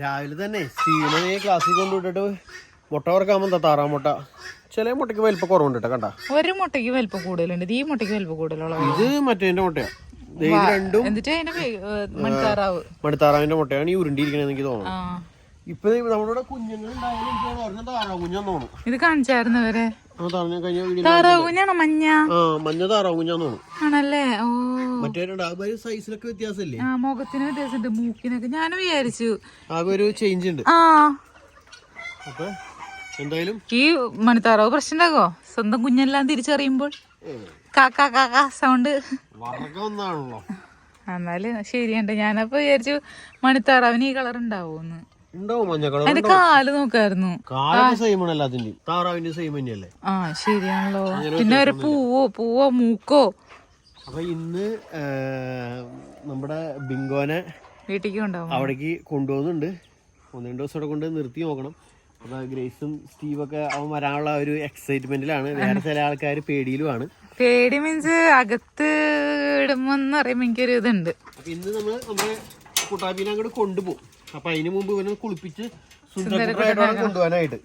രാവിലെ തന്നെ സീനെ ക്ലാസ്സിൽ കൊണ്ടുവിട്ടിട്ട് മുട്ട വറക്കാൻ വന്ന താറാം മുട്ട. ചില മുട്ടയ്ക്ക് വലിപ്പം കുറവുണ്ട് കേട്ടോ കണ്ട? ഒരു മുട്ടയ്ക്ക് വലിപ്പം കൂടുതലുണ്ട്. ഈ മുട്ടയ്ക്ക് വലിപ്പം കൂടുതലുള്ള ഇത് മറ്റേന്റെ മുട്ടയാ. രണ്ടും മണിത്താറാവിന്റെ മുട്ടയാണ് ഈ ഉരുണ്ടിരിക്കണെന്ന് എനിക്ക് തോന്നുന്നു. ഇപ്പൊ നമ്മുടെ കുഞ്ഞുങ്ങൾ ഉണ്ടായാലും എനിക്ക് താറാവ് കുഞ്ഞാന്ന് തോന്നുന്നു. ഇത് കാണിച്ചായിരുന്നു ഇവരെ ആ താറാവ് കഴിഞ്ഞ വീഡിയോ താറാവ് കുഞ്ഞാണോ മഞ്ഞ? ആ മഞ്ഞ താറാവ് ആണല്ലേ? ഓ. മറ്റേ സൈസിലൊക്കെ വ്യത്യാസമില്ലേ? ആ മുഖത്തിന് വ്യത്യാസമുണ്ട് മൂക്കിനൊക്കെ. ഞാൻ വിചാരിച്ചു. ഒരു ചേഞ്ച് ഉണ്ട്. ആ. അപ്പൊ എന്തായാലും ഈ മണിത്താറാവ് പ്രശ്നം ഉണ്ടാകോ സ്വന്തം കുഞ്ഞെല്ലാം തിരിച്ചറിയുമ്പോൾ? കാക്കാ കാക്കാ സൗണ്ട് എന്നാൽ ശരിയുണ്ട്. ഞാനപ്പോ വിചാരിച്ചു മണിത്താറാവിന് ഈ കളർ ഉണ്ടാവൂന്ന്. അതിന്റെ കാൽ നോക്കായിരുന്നു. താറാവിന്റെ സെയിം തന്നെയല്ലേ? ആ ശരിയാണല്ലോ. പിന്നെ ഒരു പൂവോ പൂവോ മൂക്കോ? അപ്പൊ ഇന്ന് നമ്മുടെ ബിങ്കോനെ വീട്ടിലേക്ക് കൊണ്ടുപോകും അവിടേക്ക് കൊണ്ടുപോകുന്നുണ്ട്. ഒന്ന് രണ്ട് ദിവസം കൊണ്ട് നിർത്തി നോക്കണം. അപ്പൊ ഗ്രേസും സ്റ്റീവൊക്കെ അവൻ വരാനുള്ള ഒരു എക്സൈറ്റ്മെന്റിലാണ് വേറെ ചില ആൾക്കാർ പേടിയിലുമാണ്. പേടി മീൻസ് അകത്ത് ഇടുമ്പോന്ന് പറയുമ്പോ എനിക്കൊരു ഇതുണ്ട്. ഇന്ന് നമ്മൾ നമ്മുടെ കുട്ടാപ്പിനെ അങ്ങോട്ട് കൊണ്ടുപോകും. അപ്പൊ അതിന് മുമ്പ് ഇവനെ കുളിപ്പിച്ച് സുന്ദരക്കുട്ടനായിട്ട് വേണം കൊണ്ടുപോകാനായിട്ട്.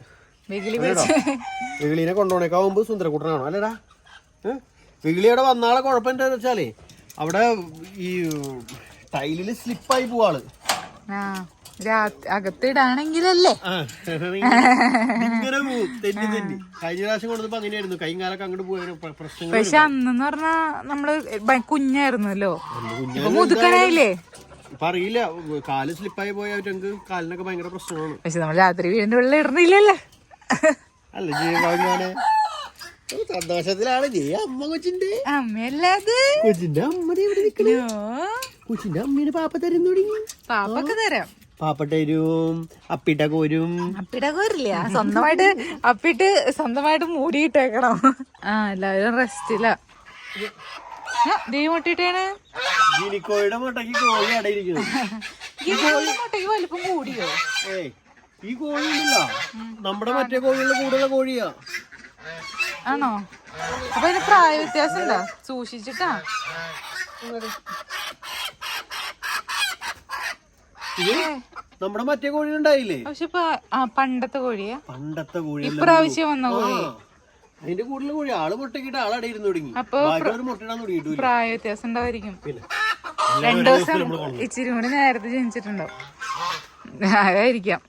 വെകിളിനെ കൊണ്ടുപോകണേക്കാവുമ്പോ സുന്ദരക്കുട്ടനാണോ? അല്ലടാ? വെകിളി അവിടെ വന്നാളെ കുഴപ്പം എന്താന്ന് വെച്ചാലേ അവിടെ ഈ ടൈലിൽ സ്ലിപ്പായി പോവാൾ. ഇങ്ങനെ കഴിഞ്ഞ പ്രാവശ്യം കൊണ്ടപ്പോ അങ്ങനെയായിരുന്നു. കൈയും കാലൊക്കെ അങ്ങോട്ട് പോയ പ്രശ്നം പക്ഷെ അന്നെന്ന് പറഞ്ഞാ നമ്മൾ കുഞ്ഞായിരുന്നല്ലോ. മുതുക്കനായില്ലേ? അറിയില്ല. കാൽ സ്ലിപ്പായി പോയാൽ അവർക്ക് കാലിനൊക്കെ ഭയങ്കര പ്രശ്നമാണ്. പക്ഷെ നമ്മൾ രാത്രി വീടിന്റെ ഉള്ളിൽ ഇടുന്നില്ലല്ലേ അല്ല ജീവനെ സന്തോഷത്തിലാണ്. ജയ അമ്മ കൊച്ചിന്റെ. അമ്മയല്ലാത് കൊച്ചിന്റെ അമ്മ ഇവിടെ നിക്കണേ. കൊച്ചിന്റെ അമ്മീന് പാപ്പ തരും തുടങ്ങി. പാപ്പൊക്കെ തരാം. പാപ്പട്ടരും അപ്പിട്ട കോരും. അപ്പിടെ കോരില്ല. സ്വന്തമായിട്ട് അപ്പിട്ട് സ്വന്തമായിട്ട് മൂടിയിട്ടേക്കണം. ആ എല്ലാവരും റെസ്റ്റില്ല മുട്ടിട്ടാണ് ഗിനിക്കോയുടെ കോഴി അടയിരിക്കുന്നു വലിപ്പം കൂടിയോ? ഏയ് ഈ കോഴി ഉണ്ടല്ലോ. നമ്മുടെ മറ്റേ കോഴികളുടെ കൂടുതലുള്ള കോഴിയാ. ആണോ? അപ്പൊ ഇതിന് പ്രായ വ്യത്യാസം ഉണ്ടോ? സൂക്ഷിച്ചിട്ടാ. ഇത് നമ്മുടെ മറ്റേ കോഴി ഉണ്ടായില്ലേ പക്ഷെ പണ്ടത്തെ കോഴിയാ. പണ്ടത്തെ കോഴി ഇപ്രാവശ്യം വന്ന കോഴി അതിന്റെ കൂടുതൽ കോഴി. ആൾ മുട്ടക്കിട്ട് ആളടയിരുന്നു തുടങ്ങി. അപ്പൊ ബാക്കിയുള്ളവർ മുട്ടയിടാൻ തുടങ്ങിയിട്ടില്ല. പ്രായ വ്യത്യാസം ഉണ്ടാവായിരിക്കും പിന്നെ. രണ്ടു ദിവസം ഇച്ചിരി കൂടി നേരത്തെ ജനിച്ചിട്ടുണ്ടാവും. അതായിരിക്കാം.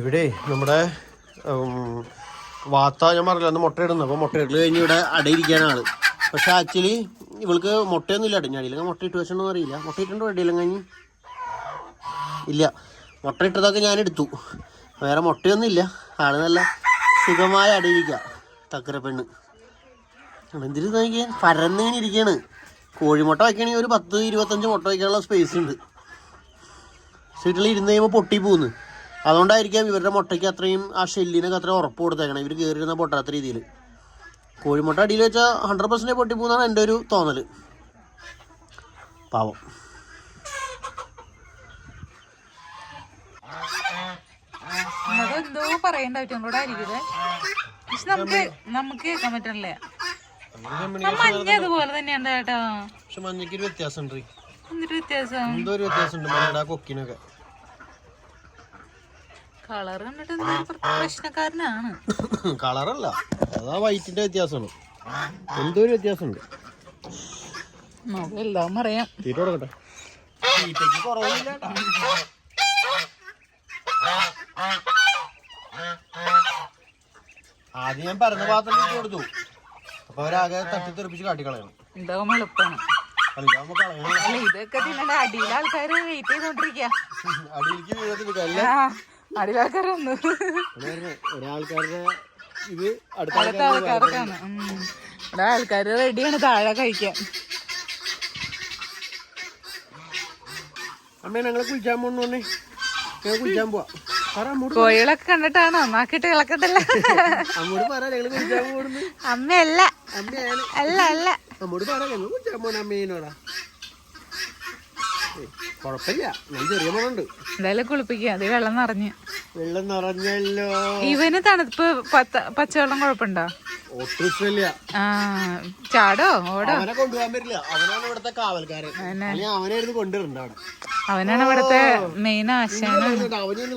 ഇവിടെ നമ്മുടെ വാത്ത ഞാൻ പറഞ്ഞില്ല അന്ന് മുട്ടയിടുന്നു. അപ്പൊ മുട്ടയിടൽ കഴിഞ്ഞ് ഇവിടെ അടയിരിക്കാനാണ് ആൾ. പക്ഷെ ആക്ച്വലി ഇവൾക്ക് മുട്ടയൊന്നും ഇല്ല കേട്ടോ ഞാനില്ലെങ്കിൽ മുട്ട ഇട്ട് വെച്ചോ അറിയില്ല. മുട്ട ഇട്ടുണ്ടോ ഇടയിലും ഇല്ല. മുട്ട ഇട്ടതൊക്കെ ഞാൻ എടുത്തു. വേറെ മുട്ടയൊന്നും ഇല്ല ആൾ നല്ല സുഖമായ അടയിരിക്ക. തക്കര പെണ്ണ്. എന്തിനു നോക്കിയാൽ പരന്നിങ്ങനെ ഇരിക്കുകയാണ് കോഴിമുട്ട വയ്ക്കണമെങ്കിൽ ഒരു പത്ത് ഇരുപത്തഞ്ച് മുട്ട വയ്ക്കാനുള്ള സ്പേസ് ഉണ്ട്. സീറ്റിൽ ഇരുന്ന് കഴിയുമ്പോൾ പൊട്ടി പോകുന്നു അതുകൊണ്ടായിരിക്കാം ഇവരുടെ മുട്ടയ്ക്ക് അത്രയും ആ ഷെല്ലിനൊക്കെ അത്രയും ഉറപ്പ് കൊടുത്തേക്കണം. ഇവർ കയറിയിരുന്ന പൊട്ടാത്ത രീതിയിൽ കോഴിമുട്ട അടിയിൽ വെച്ചാൽ ഹൺഡ്രഡ് പെർസെന്റേജ് പൊട്ടി പോകുന്നതാണ് എന്റെ ഒരു തോന്നൽ പാവം. എന്തോ പറയണ്ട കൂടെ ആയിരിക്കും പക്ഷെ നമുക്ക് നമുക്ക് കേൾക്കാൻ പറ്റണല്ലേ മഞ്ഞ അതുപോലെ തന്നെയാണ് കേട്ടോ പക്ഷെ മഞ്ഞക്ക് ഒരു വ്യത്യാസം ഉണ്ട് എന്നിട്ട് വ്യത്യാസം? എന്തോ ഒരു വ്യത്യാസം ഉണ്ട് മഞ്ഞയുടെ കൊക്കിനൊക്കെ. കളർ കണ്ടിട്ട് പ്രശ്നക്കാരനാണ്. കളറല്ല അതാ വൈറ്റിന്റെ വ്യത്യാസമാണ്. എന്തോ ഒരു വ്യത്യാസമുണ്ട്. നമുക്ക് എല്ലാം അറിയാം തീറ്റ കൊടുക്കട്ടെ? തീറ്റയ്ക്ക് കുറവില്ല ആദ്യം ഞാൻ പരന്ന പാത്രം ഇട്ട് കൊടുത്തു. അപ്പൊ അവരാകെ തട്ടി തെറിപ്പിച്ച് കാട്ടിക്കളയണം എളുപ്പമാണ് കളയണം. അല്ല ഇതൊക്കെ തിന്നണ്ട. അടിയിലെ ആൾക്കാര് വെയിറ്റ് ചെയ്തോണ്ടിരിക്കുക അടിയിലേക്ക് വീഴത്തില്ല അല്ല? ആ അടിയിലെ ആൾക്കാർ വന്നു. ഒരാൾക്കാരുടെ ഇത് അടുത്ത ആൾക്കാർക്കാണ്. ഇവിടെ ആൾക്കാര് റെഡിയാണ് താഴെ കഴിക്കാൻ. അമ്മ ഞങ്ങളെ കുളിക്കാൻ പോണോന്നെ ഞങ്ങൾ കുളിച്ചാൻ പോവാ. കോഴികളൊക്കെ കണ്ടിട്ടാണ്? കുളിച്ചാൻ പോണെന്ന് അമ്മയല്ല. അല്ല അല്ല. ഞാൻ ചെറിയ എന്തായാലും കുളിപ്പിക്കുക അത് വെള്ളം നിറഞ്ഞ്. വെള്ളം നിറഞ്ഞല്ലോ. ഇവന് തണുപ്പ് പച്ചവെള്ളം കുഴപ്പമുണ്ടോ? ചാടോ? ഓടോ? അവനെ കൊണ്ടുപോകാൻ പറ്റില്ല. അവനാണ് ഇവിടത്തെ കാവൽക്കാരൻ. അവനായിരുന്നു കൊണ്ടുവരണ്ടാണ് അവനാണ് ഇവിടത്തെ മെയിൻ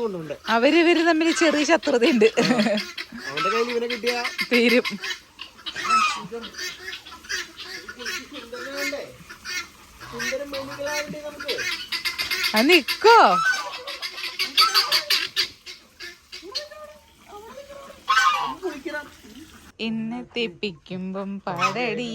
കൊണ്ടുപോണ്ടേ അവർ ഇവർ തമ്മിൽ ചെറിയ ശത്രുതയുണ്ട്. അവന്റെ കയ്യിൽ ഇവനെ കിട്ടിയ? തീരും. അത് നിക്കോ? എന്നെ തെപ്പിക്കുമ്പം പാടടി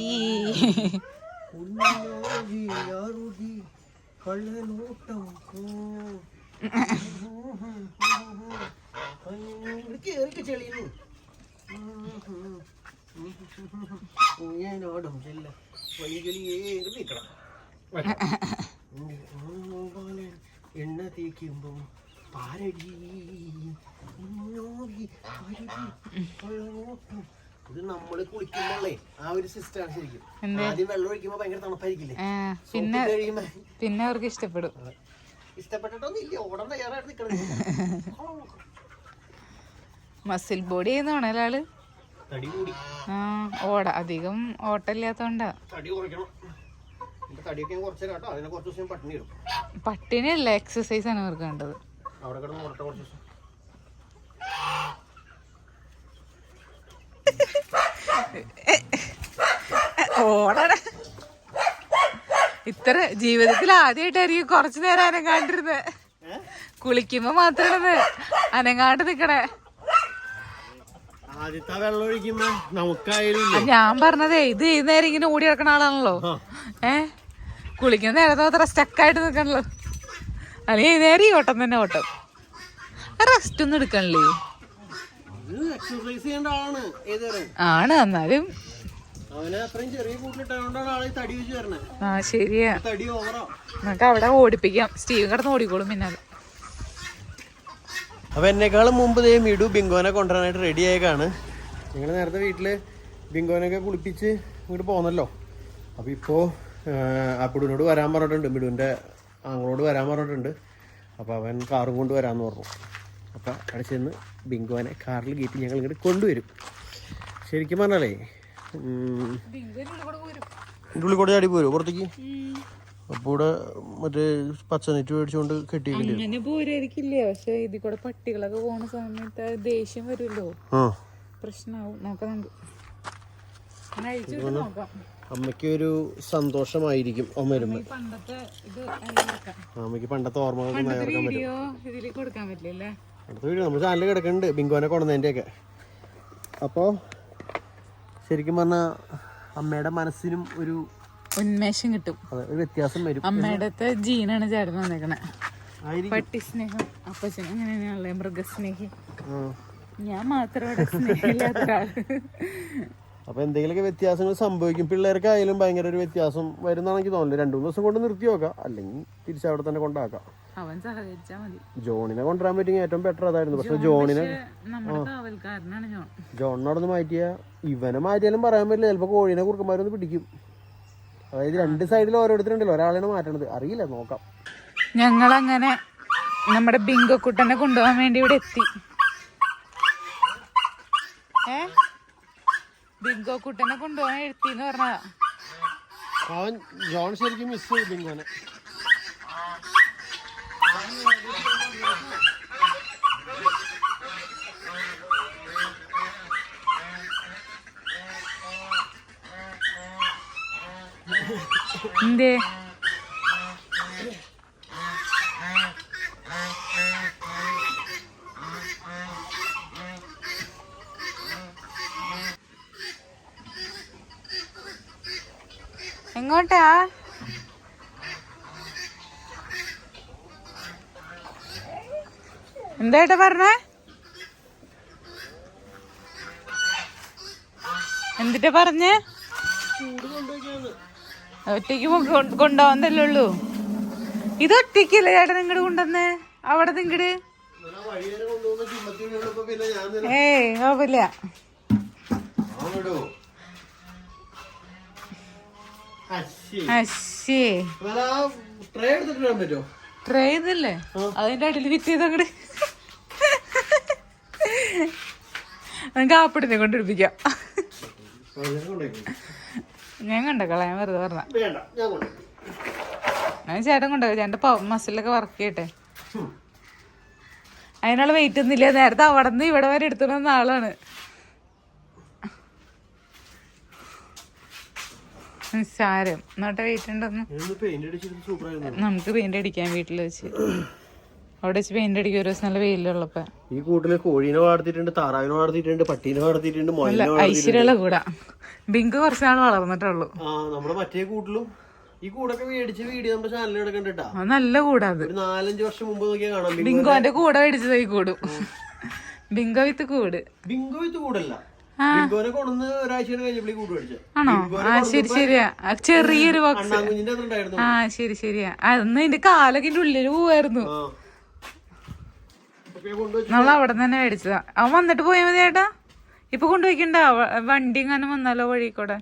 എണ്ണ തേക്കുമ്പോ പാരടി പാരടി. ഇത് നമ്മൾ കുളിക്കുമ്പോഴേ ആ ഒരു സിസ്റ്റമാണ് ശരിക്കും. ആദ്യം വെള്ളം ഒഴിക്കുമ്പോ ഭയങ്കര തണുപ്പായിരിക്കില്ലേ? പിന്നെ പിന്നെ അവർക്ക് ഇഷ്ടപ്പെടും. ഇഷ്ടപ്പെട്ടിട്ടൊന്നും ഇല്ല. ഓടാൻ തയ്യാറായിട്ട് നിക്കണം മസിൽ ബോഡി ചെയ്യുന്നതാണ് ഒരാൾ? ആ ഓട. അധികം ഓട്ടമില്ലാത്തോണ്ടാ. പട്ടിണിയല്ല എക്സസൈസ് ആണ് അവർക്ക് വേണ്ടത്. അവിടെ കിടന്ന് കുറച്ച് ഓടണ ഇത്ര ജീവിതത്തിൽ ആദ്യമായിട്ടായിരിക്കും കുറച്ചു നേരം അനങ്ങാണ്ടിരുന്നത് കുളിക്കുമ്പോ മാത്രമാണ് അനങ്ങാണ്ട് നിക്കണേ. ഞാൻ പറഞ്ഞതേ ഇത് ഈ നേരം ഇങ്ങനെ ഓടി കിടക്കണ ആളാണല്ലോ. ഏ? കുളിക്കുന്ന നേരത്തെ അത്ര സ്റ്റക്കായിട്ട് നിൽക്കണല്ലോ അല്ലെങ്കിൽ ഈ നേരം ഈ ഓട്ടം തന്നെ ഓട്ടം. റെസ്റ്റ് ഒന്നും എടുക്കണില്ലേ? എക്സർസൈസ് ചെയ്യേണ്ട ആളാണ് ഏതുവരെ ആണ് എന്നാലും. അവനെ അത്രയും ചെറിയ ആളെ തടി വെച്ച് വരണേ ആ ശരിയാ. തടി ഓവറാ. നമുക്ക് അവിടെ ഓടിപ്പിക്കാം. സ്റ്റീവ് കിടന്ന് ഓടിക്കോളും പിന്നാലെ. അപ്പൊ എന്നെക്കാളും മുമ്പ് ദേ മിടു ബിങ്കോനെ കൊണ്ടുവരാനായിട്ട് റെഡി ആയേക്കാണ്. ഞങ്ങൾ നേരത്തെ വീട്ടിൽ ബിങ്കോനൊക്കെ കുളിപ്പിച്ച് ഇങ്ങോട്ട് പോന്നല്ലോ. അപ്പൊ ഇപ്പോ അപ്പിടുവിനോട് വരാൻ പറഞ്ഞിട്ടുണ്ട്. മിടുവിന്റെ ആങ്ങളോട് വരാൻ പറഞ്ഞിട്ടുണ്ട്. അപ്പൊ അവൻ കാറും കൊണ്ട് വരാന്ന് പറഞ്ഞു. അപ്പൊ അവിടെ ചെന്ന് ബിങ്കോനെ കാറിൽ കയറ്റി ഞങ്ങൾ ഇങ്ങോട്ട് കൊണ്ടുവരും. ശരിക്കും പറഞ്ഞാലേ ഉം, ഇതിന്റെ ഉള്ളിൽ കൂടെ ചാടി പോരും? പുറത്തേക്ക്? അപ്പോൾ ഇവിടെ മറ്റേ പച്ച നെറ്റ് മേടിച്ചുകൊണ്ട് കെട്ടിയില്ലേ? അങ്ങനെ പോരായിരിക്കില്ല? പക്ഷെ ഇതിൽ കൂടെ പട്ടികളൊക്കെ പോണ സമയത്ത് ദേഷ്യം വരുമല്ലോ? ആ. പ്രശ്നമാവും നോക്കാം നമുക്ക്. അമ്മയ്ക്ക് ഒരു സന്തോഷമായിരിക്കും അമ്മ വരുമ്പോൾ അമ്മയ്ക്ക് പണ്ടത്തെ ഓർമ്മകൾ ഇതിൽ കൊടുക്കാൻ പറ്റില്ലല്ലേ? അടുത്ത വീഡിയോ നമ്മൾ ചാനലിൽ കിടക്കുന്നുണ്ട്. ബിങ്കോനെ കൊണ്ടുവന്നതിന്റെയൊക്കെ അപ്പോൾ ശരിക്കും പറഞ്ഞാൽ അമ്മയുടെ മനസ്സിനും ഒരു ഉന്മേഷം കിട്ടും. അതെ, ഒരു വ്യത്യാസം വരും. അമ്മയുടെ ജീനാണ് ചേർന്ന് വന്നേക്കണേ. പട്ടി സ്നേഹം അപ്പച്ചൻ അങ്ങനെയാണല്ലേ മൃഗസ്നേഹി. ഞാൻ മാത്രം ഇവിടെ സ്നേഹമില്ലാത്ത അപ്പോൾ എന്തെങ്കിലുമൊക്കെ വ്യത്യാസങ്ങൾ സംഭവിക്കും. പിള്ളേർക്കായാലും ഭയങ്കര ഒരു വ്യത്യാസം വരുന്നതാണെങ്കിൽ തോന്നുന്നു. രണ്ടു മൂന്ന് ദിവസം കൊണ്ട് നിർത്തി നോക്കാം അല്ലെങ്കിൽ തിരിച്ചവിടെ തന്നെ കൊണ്ടാക്കാം. അവൻ സഹകരിച്ചാ മതി. ജോണിനെ കൊണ്ടുവരാൻ പറ്റിയെങ്കിൽ ഏറ്റവും ബെറ്റർ അതായിരുന്നു. പക്ഷെ ജോണിനെ നമ്മുടെ കാവൽക്കാരനാണ് ഞാൻ ജോണിനോടൊന്ന് മാറ്റിയ ഇവനെ മാറ്റിയാലും പറയാൻ പറ്റില്ല. ചിലപ്പോൾ കോഴീനെ കുറുക്കന്മാരൊന്ന് പിടിക്കും. അതായത് രണ്ട് സൈഡിൽ ഓരോരുത്തരുണ്ടല്ലോ. ഒരാളാണ് മാറ്റണത്. അറിയില്ല നോക്കാം. ഞങ്ങൾ അങ്ങനെ നമ്മുടെ ബിങ്കക്കുട്ടനെ കൊണ്ടുപോകാൻ വേണ്ടി ഇവിടെ എത്തി. ഏ? ബിങ്കോക്കുട്ടനെ കൊണ്ടുപോകാൻ എത്തി എന്ന് പറഞ്ഞതാ. അവൻ ജോൺ ശരിക്കും മിസ് ചെയ്തു ബിങ്കോനെ. എന്തേ? എങ്ങോട്ടാ? എന്തായിട്ടാ പറഞ്ഞേ? എന്തിട്ടാ പറഞ്ഞേ? ഒറ്റയ്ക്ക് കൊണ്ടുപോകുന്നല്ലേ ഉള്ളൂ. ഇത് ഒറ്റയ്ക്കല്ലേ ചേട്ടൻ ഇങ്ങോട്ട് കൊണ്ടുവന്നേ? അവിടെ നിങ്ങട് ഏ ഏയ് കുഴപ്പമില്ല. ട്രേ പറ്റുമോ? അതിന്റെ അടിയിൽ വിറ്റ് ചെയ്ത് അങ്ങട് നമുക്ക് ആപ്പിടിനെ കൊണ്ടിരിപ്പിക്കാം ഞാൻ കണ്ടേക്കളാ ഞാൻ വെറുതെ പറഞ്ഞ ഞാൻ ചേട്ടൻ കൊണ്ടുപോയി ചേട്ടന്റെ മസിലൊക്കെ വർക്ക് ചെയ്യട്ടെ. അതിനുള്ള വെയിറ്റ് ഒന്നുമില്ല നേരത്തെ അവിടെ നിന്ന് ഇവിടെ വരെ എടുത്തു വന്ന ആളാണ് നിസ്സാരം. എന്നിട്ട് വെയിറ്റ് ഉണ്ടെന്ന്? നമുക്ക് പെയിന്റ് അടിക്കാൻ വീട്ടിൽ വെച്ച്. അവിടെ വെച്ച് പെയിന്റ് അടിക്കും ഒരു ദിവസം നല്ല വെയിലുള്ളപ്പോ ഈ കൂട്ടിൽ കോഴീനെ വളർത്തിയിട്ടുണ്ട് താറാവിനെ വളർത്തിയിട്ടുണ്ട് പട്ടീനെ വളർത്തിയിട്ടുണ്ട് വളർത്തിയിട്ടുണ്ട്. ഐശ്വര്യമുള്ള കൂടാ. ബിങ്ക് കുറച്ച് നാൾ വളർന്നിട്ടുള്ളൂ നമ്മുടെ മറ്റേ കൂട്ടിലും ഈ കൂടൊക്കെ മേടിച്ച് വീഡിയോ നമ്മുടെ ചാനലിൽ കിടക്കണ്ടിട്ടാ അത് നല്ല കൂടാ നാലഞ്ചു ഒരു നാലഞ്ച് വർഷം മുമ്പ് നോക്കിയാൽ കാണാം. ബിങ്കോ- എന്റെ കൂടെ ഈ കൂടും. ബിങ്കോ വിത്ത് കൂട്. ബിങ്കോ വിത്ത് കൂടല്ല. മേടിച്ചത് ചെറിയൊരു ബോക്സ് ആ ശരി ശരിയാ. അന്ന് എന്റെ കാലൊക്കെ ഉള്ളിൽ പോവായിരുന്നു ആ അപ്പൊ ഞാൻ കൊണ്ടുവച്ച് നമ്മൾ അവിടെ തന്നെ മേടിച്ചതാ. അവൻ വന്നിട്ട് പോയാ മതി ചേട്ടാ ഇപ്പൊ കൊണ്ടുപോയിക്കണ്ട? വണ്ടി ഇങ്ങനെ വന്നാലോ വഴി കൂടെ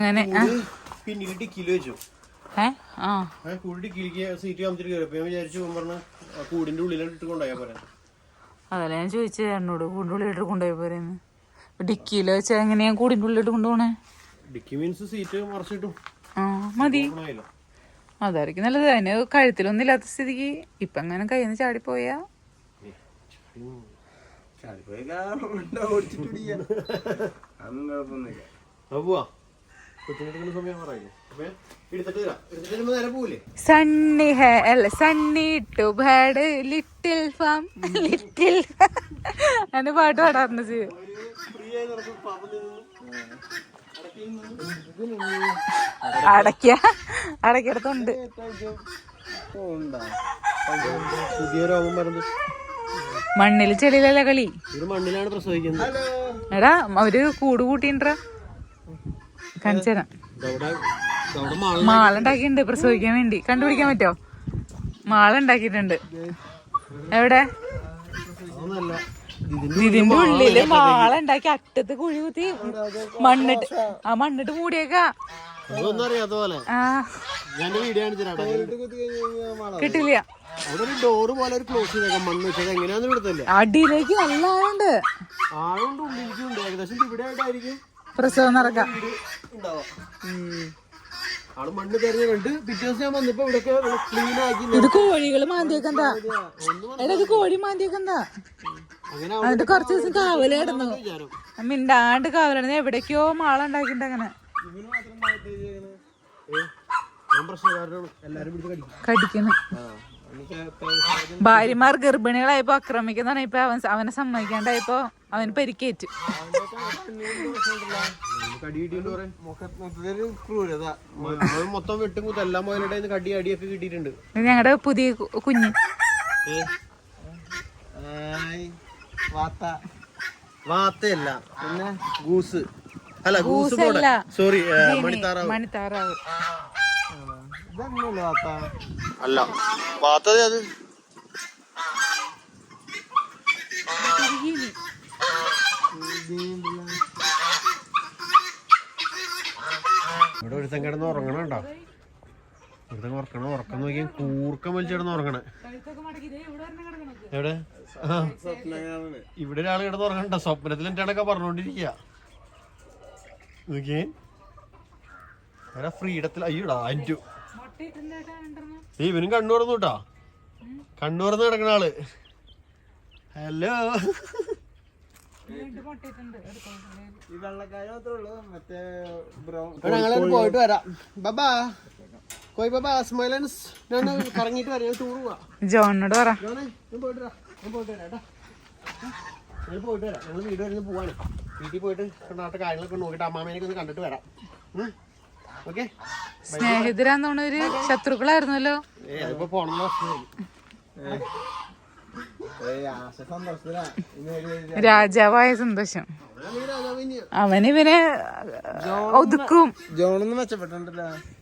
അങ്ങനെ കൂടിന്റെ അതല്ല ഞാൻ ചോദിച്ചത് എന്നോട് കൂടിന്റെ ഉള്ളിലിട്ട് കൊണ്ടുപോയി പോരെന്ന്. ഡിക്കിയിൽ വെച്ചാൽ എങ്ങനെയാ കൂടിന്റെ ഉള്ളിലിട്ട് കൊണ്ടുപോണേ? ഡിക്കി മീൻസ് സീറ്റ് മറച്ചിട്ടു. മതി. അതായിരിക്കും നല്ലത്. അതിന് കഴുത്തിലൊന്നും ഇല്ലാത്ത സ്ഥിതിക്ക് ഇപ്പൊ അങ്ങനെ കയ്യിൽ നിന്ന് ചാടിപ്പോയാ സണ്ണി ഹേ അല്ല Sunny too bad little farm little അതിന്റെ പാട്ട് പാടാറുണ്ട് ചെയ്യും അടയ്ക്ക. അടയ്ക്കടത്തുണ്ട്. പുതിയ രോഗം വരുന്നത് മണ്ണിൽ ചെളിയിലല്ല കളി? ഒരു മണ്ണിലാണ് പ്രസവിക്കുന്നത്. എടാ അവർ കൂട് കൂട്ടിണ്ടാ കഞ്ചന മാളുണ്ടാക്കിയിട്ടുണ്ട് പ്രസവിക്കാൻ വേണ്ടി. കണ്ടുപിടിക്കാൻ പറ്റോ? മാളുണ്ടാക്കിയിട്ടുണ്ട്. എവിടെ? ഇതിന്റെ ഉള്ളിൽ മാളുണ്ടാക്കി അറ്റത്ത് കുഴി കുത്തി മണ്ണിട്ട്. ആ മണ്ണിട്ട് മൂടിയേക്കാ. കിട്ടില്ല. അടിയിലേക്ക് നല്ല ആളുണ്ട്. പ്രസവം നടക്കാം. ഇത് കോഴികൾ മാന്തിയേക്കെന്താ എടാ ഇത് കോഴി മാന്തിയേക്കെന്താ എന്നിട്ട് കുറച്ച് ദിവസം കാവലായിരുന്നു മിണ്ടാണ്ട് കാവലാണ്. എവിടേക്കോ അങ്ങനെ. പിടിച്ച് കടിക്കും. കടിക്കുന്നു. ഭാര്യമാർ ഗർഭിണികളായപ്പോ ആക്രമിക്കുന്നതാണ് ഇപ്പൊ അവൻ അവനെ സമ്മതിക്കാണ്ടായപ്പോ അവന് പരിക്കേറ്റു. ഞങ്ങളുടെ പുതിയ കു- കുഞ്ഞ് വാത്തയല്ല. പിന്നെ? ഗൂസ്. അല്ല ഗൂസ്. സോറി മണിത്താറാവ്. മണിത്താറാവ്. അല്ല. വാത്തത് അത്? ഇവിടെ ഒരുത്തൻ കിടന്ന് ഉറങ്ങണ കേട്ടോ. ഒരുത്തൻ ഉറക്കണം. ഉറക്കം നോക്കിയാൽ കൂർക്കം വലിച്ചിടന്ന് ഉറങ്ങണേ. എവിടെ. ഇവിടെ ഒരാൾ കിടന്ന് ഉറങ്ങണ്ട. സ്വപ്നത്തിൽ എന്റെ പറഞ്ഞോണ്ടിരിക്കുക നോക്കിയേ. ഫ്രീഡത്തിൽ അയ്യോടാ അഞ്ചു ഏയ് ഇവനും കണ്ണു തുറന്നു കേട്ടാ. കണ്ണു തുറന്ന് കിടക്കണ ആൾ. ഹലോ. ഞങ്ങൾ പോയിട്ട് വരാം. ബബാ. കോയ് ബബാ സ്മൈലൻസ് ഞാൻ കറങ്ങിയിട്ട് വരാം. ഞാൻ ടൂർ പോവാ. ജോണിനോട് പറ. ജോണേ, ഞാൻ പോയിട്ട് വരാം. ഞാൻ പോയിട്ട് വരാം കേട്ടോ. ഞങ്ങൾ പോയിട്ട് വരാം. ഞങ്ങൾ വീട് വരുന്ന പോവാണ്. വീട്ടിൽ പോയിട്ട് നാട്ടിലെ കാര്യങ്ങളൊക്കെ നോക്കിയിട്ട് അമ്മാമേനൊക്കെ ഒന്ന് കണ്ടിട്ട് വരാം. ഓക്കെ? സ്നേഹിതരാന്ന് തോന്നുന്ന ഒരു ശത്രുക്കളായിരുന്നല്ലോ. ഏ അതിപ്പോ രാജാവായ സന്തോഷം. അവനിവനെ ഒതുക്കും. ജോണൊന്നും മെച്ചപ്പെട്ടിട്ടുണ്ടല്ലോ സുന്ദരനായില്ലേ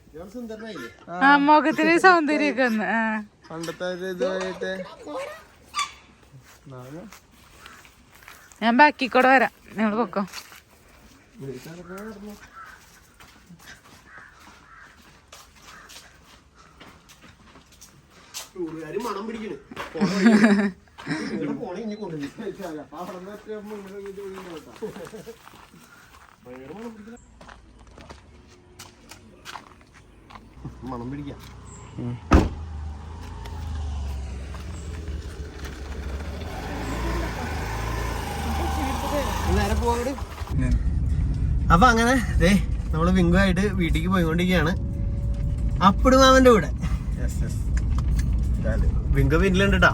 ആ. മുഖത്തിന് സൗന്ദര്യമൊക്കെ ഒന്ന് ആ. പണ്ടത്തെ ഒരു ഇതുമായിട്ട് ഞാൻ ബാക്കി കൂടെ വരാം. നിങ്ങൾ പൊക്കോ. ഭയങ്കര മണം പിടിക്കണ് പോണ വഴിക്ക്. ഇവിടെ പോണ ഇനി കൊണ്ടുപോയി മണം പിടിക്കാം. അപ്പൊ അങ്ങനെ ദേ നമ്മൾ വിങ്കുമായിട്ട് വീട്ടിലേക്ക് പോയിക്കൊണ്ടിരിക്കുകയാണ്. അപ്പിട് മാമന്റെ കൂടെ. വിങ്ക പിന്നിലുണ്ട് ട്ടാ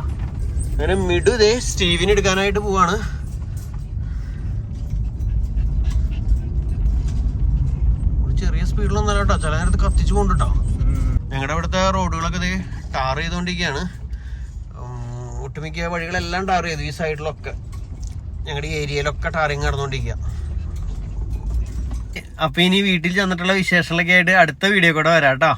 അങ്ങനെ മിഡു ദേ സ്റ്റീവിന് എടുക്കാനായിട്ട് പോവാണ്. ചെറിയ സ്പീഡിലൊന്നല്ല കേട്ടോ ചില നേരത്ത് കത്തിച്ചു കൊണ്ടുട്ടോ ഞങ്ങളുടെ അവിടുത്തെ റോഡുകളൊക്കെ ദേ ടാർ ചെയ്തുകൊണ്ടിരിക്കുകയാണ് ഒട്ടുമിക്ക വഴികളെല്ലാം ടാർ ചെയ്തു ഈ സൈഡിലൊക്കെ. ഞങ്ങളുടെ ഈ ഏരിയയിലൊക്കെ ടാറിങ് നടന്നുകൊണ്ടിരിക്കുക അപ്പോൾ ഇനി വീട്ടിൽ ചെന്നിട്ടുള്ള വിശേഷങ്ങളൊക്കെ ആയിട്ട് അടുത്ത വീഡിയോ കൂടെ വരാം കേട്ടോ.